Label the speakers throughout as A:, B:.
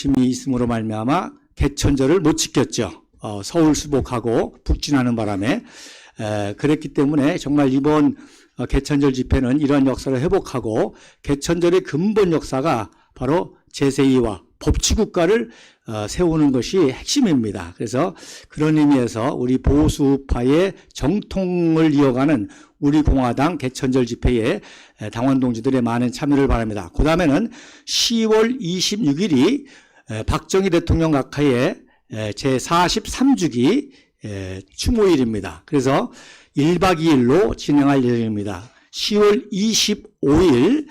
A: 지침이 있음으로 말미암아 개천절을 못 지켰죠. 어, 서울 수복하고 북진하는 바람에 에, 그랬기 때문에 정말 이번 어, 개천절 집회는 이러한 역사를 회복하고 개천절의 근본 역사가 바로 제2와 법치국가를 어, 세우는 것이 핵심입니다. 그래서 그런 의미에서 우리 보수파의 정통을 이어가는 우리 공화당 개천절 집회에 에, 당원 동지들의 많은 참여를 바랍니다. 그 다음에는 10월 26일이 박정희 대통령 각하의 제 43주기 추모일입니다. 그래서 1박 2일로 진행할 예정입니다. 10월 25일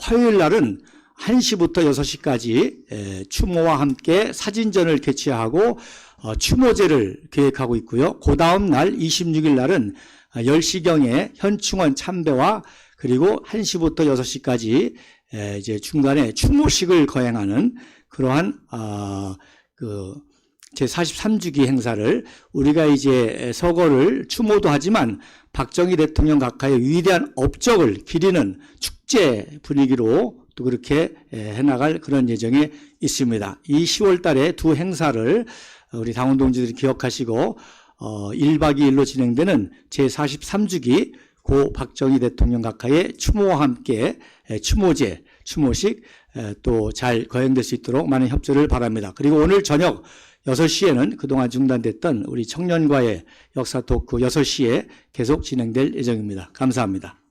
A: 화요일 날은 1시부터 6시까지 추모와 함께 사진전을 개최하고 어, 추모제를 계획하고 있고요. 그 다음 날 26일 날은 10시경에 현충원 참배와 그리고 1시부터 6시까지 이제 중간에 추모식을 거행하는 그러한 아, 그 제43주기 행사를 우리가 이제 서거를 추모도 하지만 박정희 대통령 각하의 위대한 업적을 기리는 축제 분위기로 또 그렇게 해나갈 그런 예정에 있습니다. 이 10월 달에 두 행사를 우리 당원 동지들이 기억하시고 어 1박 2일로 진행되는 제43주기 고 박정희 대통령 각하의 추모와 함께 추모제, 추모식 또 잘 거행될 수 있도록 많은 협조를 바랍니다. 그리고 오늘 저녁 6시에는 그동안 중단됐던 우리 청년과의 역사 토크 6시에 계속 진행될 예정입니다. 감사합니다.